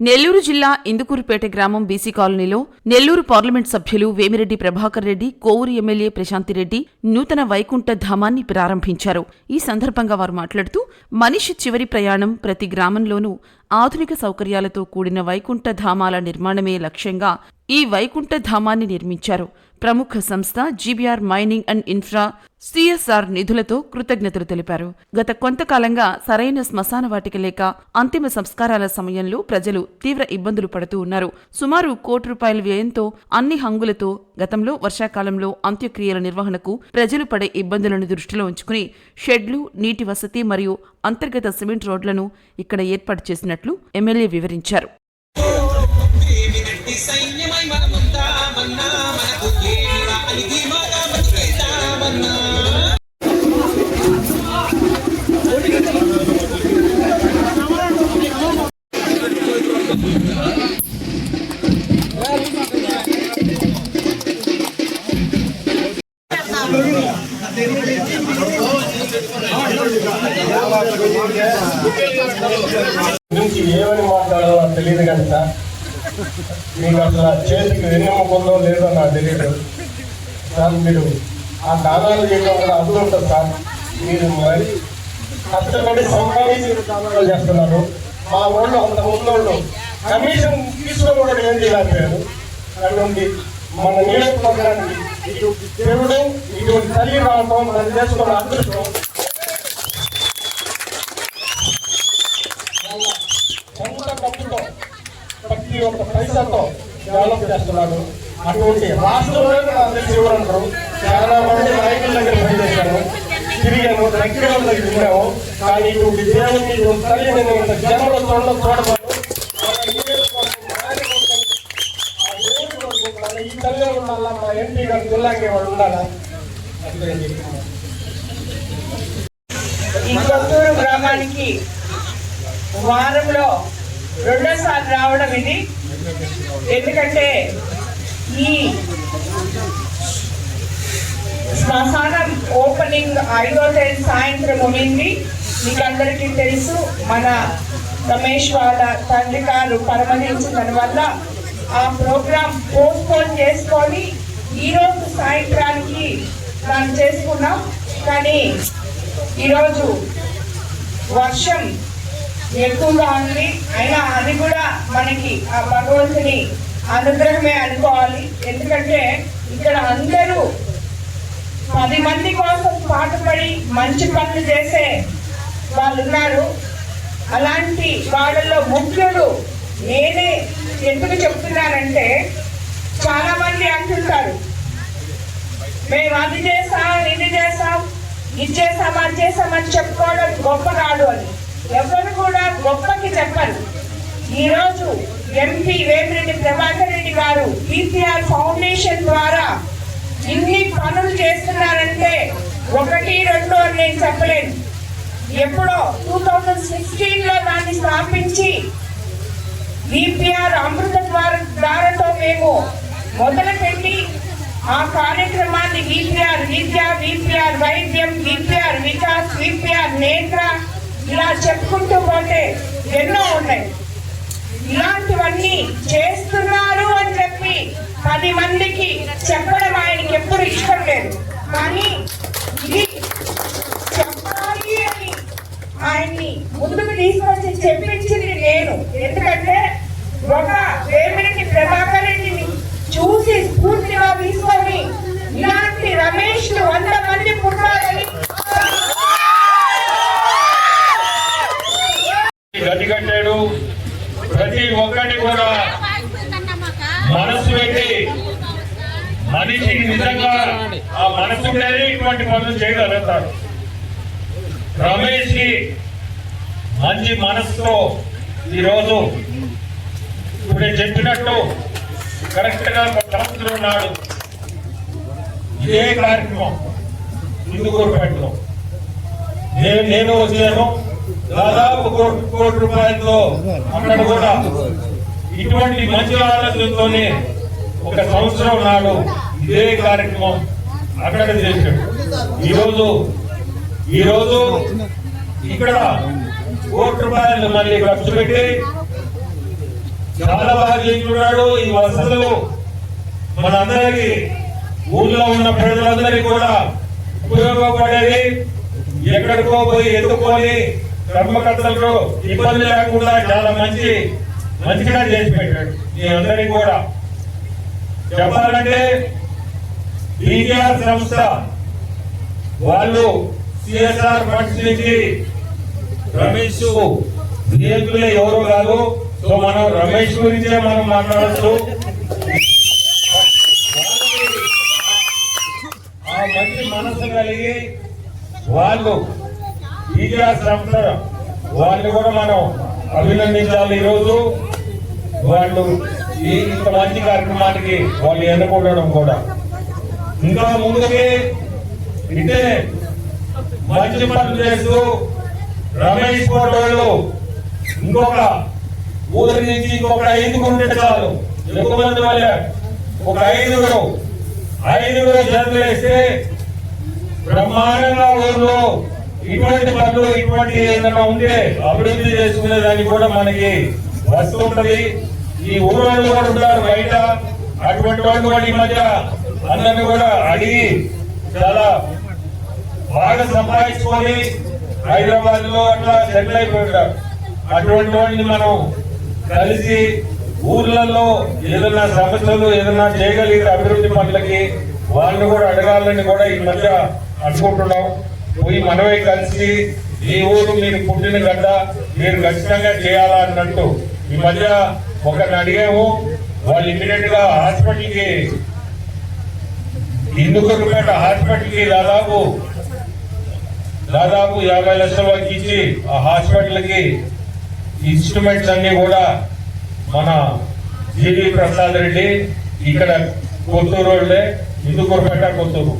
నెల్లూరు జిల్లా ఇందుకూరుపేట గ్రామం బీసీ కాలనీలో నెల్లూరు పార్లమెంట్ సభ్యులు వేమిరెడ్డి ప్రభాకర్ రెడ్డి కోవూరు ఎమ్మెల్యే ప్రశాంతిరెడ్డి నూతన వైకుంఠ ధామాన్ని ప్రారంభించారు. ఈ సందర్భంగా వారు మాట్లాడుతూ మనిషి చివరి ప్రయాణం ప్రతి గ్రామంలోనూ ఆధునిక సౌకర్యాలతో కూడిన వైకుంఠ ధామాల నిర్మాణమే లక్ష్యంగా ఈ వైకుంఠ ధామాన్ని నిర్మించారు. ప్రముఖ సంస్థ GBR mining and infra CSR నిధులతో కృతజ్ఞతలు తెలిపారు. గత కొంతకాలంగా సరైన శ్మశాన వాటిక లేక అంతిమ సంస్కారాల సమయంలో ప్రజలు తీవ్ర ఇబ్బందులు పడుతూ ఉన్నారు. సుమారు కోటి రూపాయల వ్యయంతో అన్ని హంగులతో గతంలో వర్షాకాలంలో అంత్యక్రియల నిర్వహణకు ప్రజలు పడే ఇబ్బందులను దృష్టిలో ఉంచుకుని షెడ్లు నీటి వసతి మరియు అంతర్గత సిమెంట్ రోడ్లను ఇక్కడ ఏర్పాటు చేసినట్లు ఎమ్మెల్యే వివరించారు. గురించి ఏమని మాట్లాడాలో నాకు తెలియదు కానీ సార్. మీకు అసలు చేతికి చేతికి వెన్నెముకుందో లేదో నాకు తెలియదు సార్ మీరు ఆ దానాలు చేయడం కూడా అర్థం ఉంటుంది సార్? మీరు మరి కష్టపడి సంపాదించి దానాలు చేస్తున్నారు. మా ఊళ్ళో అంత ముందు కమిషన్ తీసుకోకూడదు ఏం చేయలేకపోయారు అటువంటి మన నియోజకవర్గానికి ఇటు దేవుడు ఇటువంటి తల్లి రావటం మనం చేసుకున్న అదృష్టం. సొంత డబ్బుతో ప్రతి ఒక్క పైసతో డెవలప్ చేస్తున్నాడు. అటువంటి రాష్ట్రంలో అందరికీ ఇవ్వరంటారు చాలా మంది నాయకుల దగ్గర పనిచేశాను తిరిగాను దగ్గర దగ్గర తిరిగాము కానీ ఇటువంటి దేవుని తల్లి నేను ఇంత జన్మలో ఈ తల్లి ఉండాలా మా ఎంపీ గారు దుల్లాంగి వాడు ఉండాలా? ఈ కొత్తూరు గ్రామానికి వారంలో రెండోసారి రావడం ఇది. ఎందుకంటే ఈ శ్మశానం ఓపెనింగ్ ఐదో తేదీ సాయంత్రం ఉండింది మీకు అందరికీ తెలుసు మన రమేష్ వాళ్ళ తండ్రి గారు పరమదించిన వల్ల ఆ ప్రోగ్రాం పోస్ట్పోన్ చేసుకొని ఈరోజు సాయంత్రానికి మనం చేసుకున్నాం. కానీ ఈరోజు వర్షం ఎక్కువగా ఉంది. అయినా అది కూడా మనకి ఆ భగవంతుని అనుగ్రహమే అనుకోవాలి. ఎందుకంటే ఇక్కడ అందరూ పది మంది కోసం పాటుపడి మంచి పనులు చేసే వాళ్ళు ఉన్నారు అలాంటి వాళ్ళలో ముఖ్యుడు నేనే ఎందుకు చెప్తున్నానంటే చాలా మంది అంటుంటారు మేము అది చేసాం ఇది చేసాం ఇది చేసాం అది చేసామని చెప్పుకోవడం గొప్ప కాదు అని ఎవరు కూడా గొప్పకి చెప్పరు. ఈరోజు ఎంపీ వేమిరెడ్డి ప్రభాకర్ రెడ్డి గారు పీసీఆర్ ఫౌండేషన్ ద్వారా ఇన్ని పనులు చేస్తున్నారంటే ఒకటి రెండు అని నేను చెప్పలేను. ఎప్పుడో టూ థౌజండ్ సిక్స్టీన్లో దాన్ని స్థాపించి విపిఆర్ అమృత ద్వార ద్వారతో మేము మొదలుపెట్టి ఆ కార్యక్రమాన్ని విపిఆర్ విద్య విపిఆర్ వైద్యం విపిఆర్ వికాస్ విపిఆర్ నేత్ర ఇలా చెప్పుకుంటూ పోతే ఎన్నో ఉన్నాయి. ఇలాంటివన్నీ చేస్తున్నారు అని చెప్పి పది మందికి చెప్ప ఆయనకి ఎప్పుడు ఇష్టం లేదు కానీ ఇది చెప్పాలి అని ఆయన్ని ముందుకు తీసుకొచ్చి చెప్పించింది నేను ఎందుకంటే ఒక వేమిరెడ్డి ప్రభాకర్ రెడ్డిని చూసి స్ఫూర్తిగా తీసుకొని ఇలాంటి రమేష్ వంద మంది పుట్టాలని గది కట్టాడు ప్రతి ఒక్కటి కూడా మనసు పెట్టి నిజంగా ఆ మనసు ఇటువంటి పనులు చేయగలుగుతాడు. రమేష్కి మంచి మనసుతో ఈరోజు ఇప్పుడే చెప్పినట్టు కరెక్ట్గా ఒక ఉన్నాడు. ఇదే కార్యక్రమం. ఇందుకూరుపేటలో నేను నేను వచ్చాను. దాదాపు కోటి కోటి రూపాయలతో అక్కడ కూడా. ఇటువంటి మంచి ఆలోచనతోనే ఒక సంవత్సరం నాడు ఇదే కార్యక్రమం అక్కడ చేశాడు. ఈరోజు ఈరోజు ఇక్కడ కోటి రూపాయలు మళ్ళీ ఖర్చు పెట్టి చాలా బాగా చేస్తున్నాడు ఈ వసతులు మనందరికీ ఊళ్ళో ఉన్న ప్రజలందరికీ కూడా ఉపయోగపడేది ఎక్కడికో పోయి ఎత్తుకొని కర్మకర్తలకు ఇబ్బంది లేకుండా చాలా మంచి మంచిగా చేసి పెట్టాడు. మీ అందరికీ కూడా చెప్పాలంటే బీటీఆర్ సంస్థ వాళ్ళు సిఎస్ఆర్ ఫండ్స్ నుంచి రమేష్ నియంత్రులే ఎవరు కాదు. సో మనం రమేష్ గురించే మనం మాట్లాడచ్చు. ఆ మంచి మనసు కలిగి వాళ్ళు ఈటీఆర్ సంస్థ వాళ్ళు కూడా మనం అభినందించాలి ఈరోజు. వాళ్ళు ఈ ఇంత మంచి కార్యక్రమానికి వాళ్ళు ఎన్నుకుండడం కూడా. ఇంకా ముందుకి ఇదే మంచి పనులు రమేష్ ఫోటోలు ఇంకొక ఊరి నుంచి ఇంకొక ఐదుగురు ఉంటే చాలు. ఎక్కువ మంది వల్ల ఒక ఐదుగురు. ఐదుగురు జనలు వేస్తే బ్రహ్మాండంగా ఊర్లో ఇటువంటి పనులు ఇటువంటి ఏదైనా ఉంటే అభివృద్ధి చేసుకునే దానికి కూడా మనకి వస్తుంటది ఈ ఊరు వాళ్ళు కూడా ఉంటారు బయట. అటువంటి వాళ్ళు కూడా ఈ మధ్య అందరిని కూడా అడిగి చాలా బాగా సంపాదించుకొని హైదరాబాద్లో అట్లా సెటిల్ అయిపోయాడు. అటువంటి వాడిని మనం కలిసి ఊర్లలో ఏదైనా సమస్యలు ఏదైనా చేయగలిగిన అభివృద్ధి పనులకి వాళ్ళని కూడా అడగాలని కూడా ఈ మధ్య అనుకుంటున్నాం. పోయి మనమే కలిసి ఈ ఊరు మీరు పుట్టిన గడ్డ మీరు ఖచ్చితంగా చేయాలా అన్నట్టు ఈ మధ్య ఒకరిని అడిగాము. వాళ్ళు ఇమీడియట్గా హాస్పిటల్కి ఇందుకూరుపేట హాస్పిటల్కి దాదాపు దాదాపు యాభై లక్షల వరకు ఇచ్చి ఆ హాస్పిటల్కి ఇన్స్ట్రుమెంట్స్ అన్ని కూడా మన జీవి ప్రసాద్ రెడ్డి ఇక్కడ కొత్తూరు వాళ్ళే ఇందుకూరుపేట కొత్తూరు.